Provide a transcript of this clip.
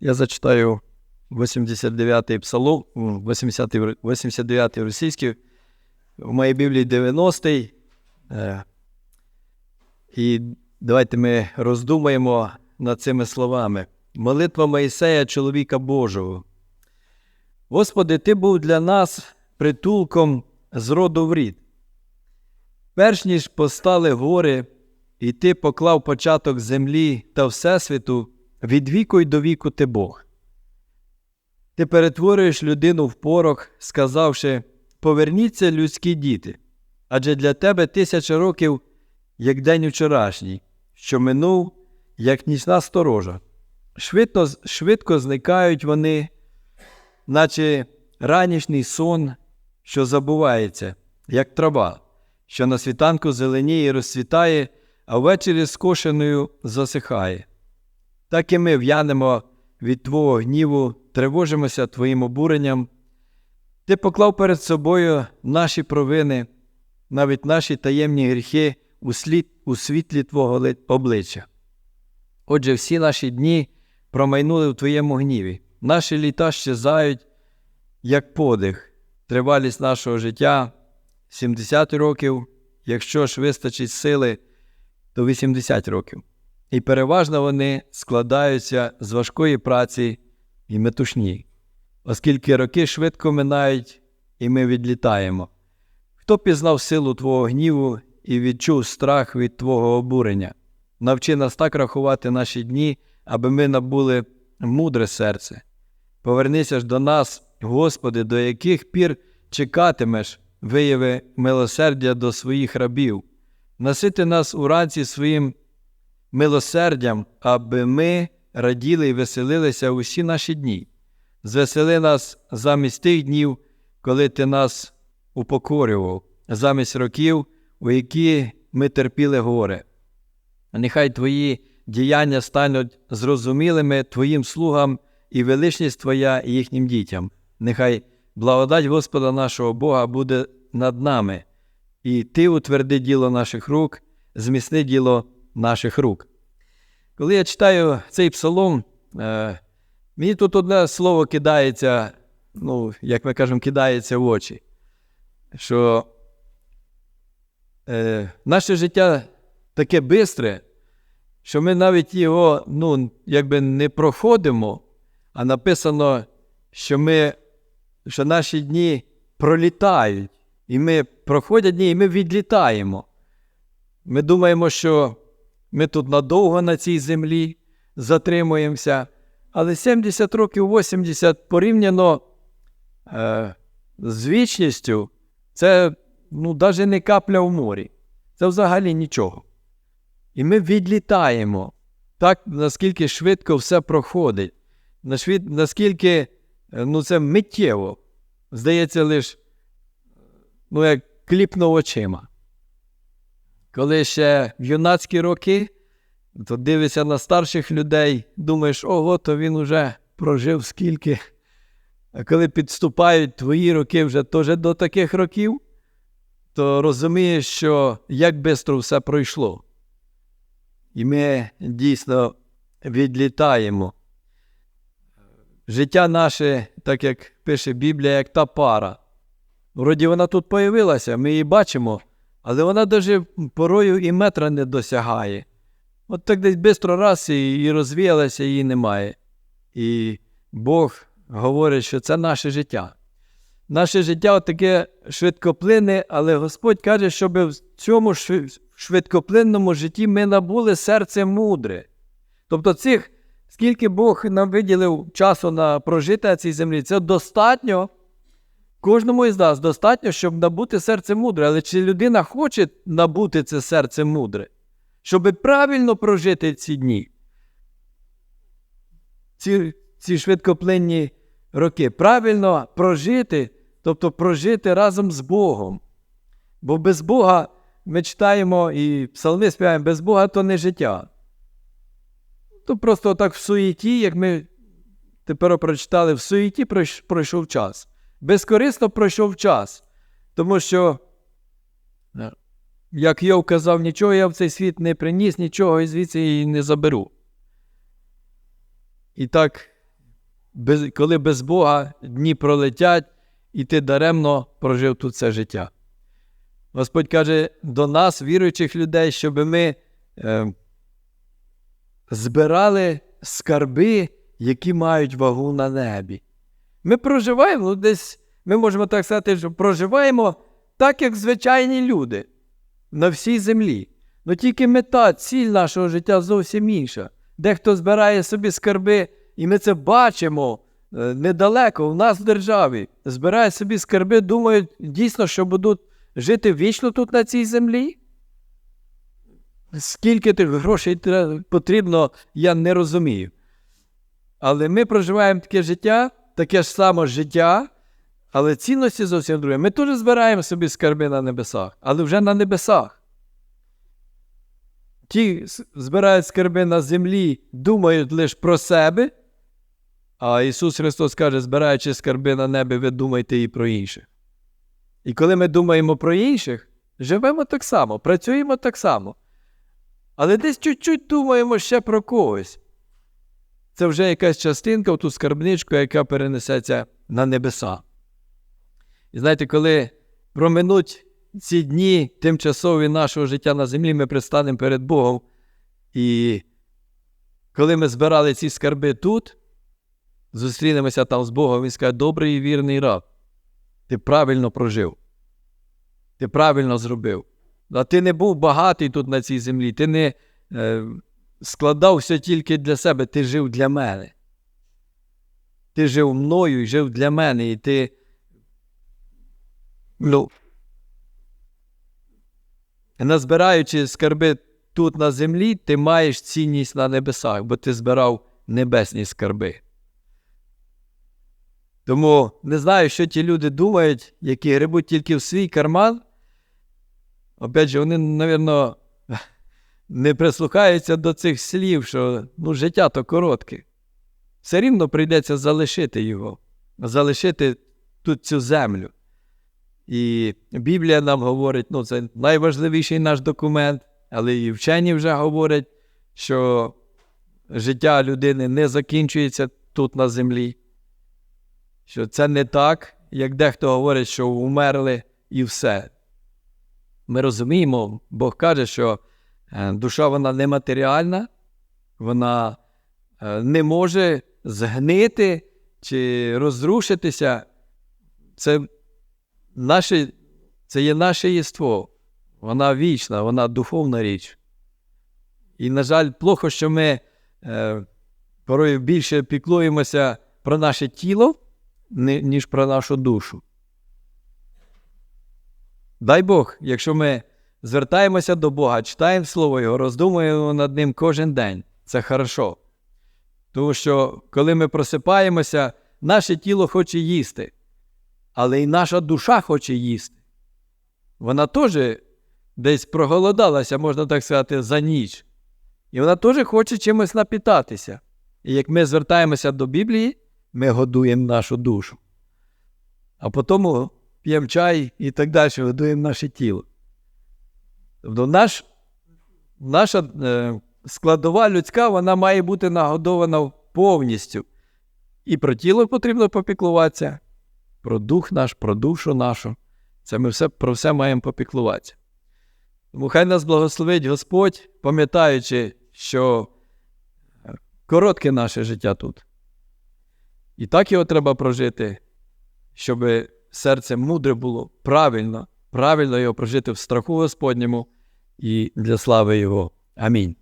Я зачитаю 89-й псалом, м, 80-й, 89-й російський, в моїй Біблії 90-й. Е, І давайте ми роздумаємо над цими словами. Молитва Моїсея, чоловіка Божого. Господи, Ти був для нас притулком з роду в рід. Перш ніж постали гори, і ти поклав початок землі та Всесвіту, від віку й до віку ти Бог. Ти перетворюєш людину в порох, сказавши Поверніться, людські діти, адже для тебе тисяча років, як день вчорашній, що минув, як нічна сторожа. Швидко, швидко зникають вони, наче ранішній сон, що забувається, як трава, що на світанку зеленіє і розцвітає, а ввечері скошеною засихає. Так і ми в'янемо від Твого гніву, тривожимося Твоїм обуренням. Ти поклав перед собою наші провини, навіть наші таємні гріхи у, слід, у світлі Твого обличчя. Отже, всі наші дні промайнули в Твоєму гніві. Наші літа щезають, як подих, тривалість нашого життя 70 років, якщо ж вистачить сили, то 80 років. І переважно вони складаються з важкої праці і метушні, оскільки роки швидко минають, і ми відлітаємо. Хто пізнав силу Твого гніву і відчув страх від Твого обурення? Навчи нас так рахувати наші дні, аби ми набули мудре серце. Повернися ж до нас, Господи, до яких пір чекатимеш, вияви милосердя до своїх рабів, насити нас уранці своїм милосердям, аби ми раділи і веселилися усі наші дні. Звесели нас замість тих днів, коли ти нас упокорював, замість років, у які ми терпіли горе. Нехай Твої діяння стануть зрозумілими Твоїм слугам і величність Твоя і їхнім дітям. Нехай благодать Господа нашого Бога буде над нами, і Ти утверди діло наших рук, зміцни діло наших рук. Коли я читаю цей псалом, е, мені тут одне слово кидається, ну, як ми кажемо, кидається в очі, що е, наше життя таке бистре, що ми навіть його ну, якби не проходимо, а написано, що, ми, що наші дні пролітають, і ми проходять дні, і ми відлітаємо. Ми думаємо, що ми тут надовго на цій землі затримуємося, але 70 років 80 порівняно е, з вічністю, це ну, навіть не капля в морі. Це взагалі нічого. І ми відлітаємо так, наскільки швидко все проходить, наскільки е, ну, це миттєво. Здається, лише ну, як кліпнув очима. Коли ще в юнацькі роки, то дивишся на старших людей, думаєш, ого, то він уже прожив скільки. А коли підступають твої роки вже теж до таких років, то розумієш, що як швидко все пройшло. І ми дійсно відлітаємо. Життя наше, так як пише Біблія, як та пара. Вроді вона тут появилася, ми її бачимо, але вона навіть порою і метра не досягає. От так десь швидко раз і, розвіялася, її немає. І Бог говорить, що це наше життя. Наше життя таке швидкоплинне, але Господь каже, щоб в цьому швидкоплинному житті ми набули серце мудре. Тобто, цих, скільки Бог нам виділив часу на прожити на цій землі, це достатньо. Кожному із нас достатньо, щоб набути серце мудре. Але чи людина хоче набути це серце мудре, щоб правильно прожити ці дні? Ці, ці швидкоплинні роки. Правильно прожити, тобто прожити разом з Богом. Бо без Бога ми читаємо і псалми співаємо, без Бога то не життя. То просто так в суєті, як ми тепер прочитали, в суєті пройшов час. Безкорисно пройшов час. Тому що, е, як Йов казав, нічого я в цей світ не приніс, нічого і звідси і не заберу. І так без, коли без Бога дні пролетять, і ти даремно прожив тут це життя. Господь каже до нас, віруючих людей, щоб ми е, збирали скарби, які мають вагу на небі. Ми проживаємо ну, десь, ми можемо так сказати, що проживаємо так, як звичайні люди на всій землі. Ну тільки мета, ціль нашого життя зовсім інша. Дехто збирає собі скарби, і ми це бачимо е, недалеко, у нас в державі. Збирає собі скарби, думають дійсно, що будуть жити вічно тут на цій землі. Скільки тих грошей потрібно, я не розумію. Але ми проживаємо таке життя, таке ж саме життя, але цінності зовсім друге. Ми теж збираємо собі скарби на небесах, але вже на небесах. Ті збирають скарби на землі, думають лише про себе, а Ісус Христос каже, збираючи скарби на небі, ви думайте і про інших. І коли ми думаємо про інших, живемо так само, працюємо так само. Але десь чуть-чуть думаємо ще про когось. Це вже якась частинка в ту скарбничку, яка перенесеться на небеса. І знаєте, коли проминуть ці дні тимчасові нашого життя на землі, ми предстанемо перед Богом. І коли ми збирали ці скарби тут, зустрінемося там з Богом, він скаже, добрий і вірний раб, ти правильно прожив. Ти правильно зробив. А ти не був багатий тут на цій землі, ти не е, складав все тільки для себе, ти жив для мене. Ти жив мною і жив для мене, і ти. Ну, назбираючи скарби тут на землі, ти маєш цінність на небесах, бо ти збирав небесні скарби. Тому не знаю, що ті люди думають, які грибуть тільки в свій карман. Опять же, вони, напевно, не прислухаються до цих слів, що ну, життя то коротке. Все рівно прийдеться залишити його, залишити тут цю землю. І Біблія нам говорить, ну, це найважливіший наш документ, але і вчені вже говорять, що життя людини не закінчується тут на землі. Що це не так, як дехто говорить, що умерли і все. Ми розуміємо, Бог каже, що душа вона нематеріальна, вона е, не може згнити чи розрушитися. Це, наше, це є наше єство. Вона вічна, вона духовна річ. І, на жаль, плохо, що ми е, порою більше піклуємося про наше тіло, ніж про нашу душу. Дай Бог, якщо ми звертаємося до Бога, читаємо Слово Його, роздумуємо над ним кожен день, це хорошо. Тому що, коли ми просипаємося, наше тіло хоче їсти, але і наша душа хоче їсти. Вона теж десь проголодалася, можна так сказати, за ніч. І вона теж хоче чимось напітатися. І як ми звертаємося до Біблії, ми годуємо нашу душу. А потім п'ємо чай і так далі, годуємо наше тіло. Тобто наш, наша е, складова людська вона має бути нагодована повністю. І про тіло потрібно попіклуватися, про дух наш, про душу нашу. Це ми все, про все маємо попіклуватися. Тому хай нас благословить Господь, пам'ятаючи, що е, коротке наше життя тут. І так його треба прожити, щоб серце мудре було правильно, правильно його прожити в страху Господньому і для слави Його. Амінь.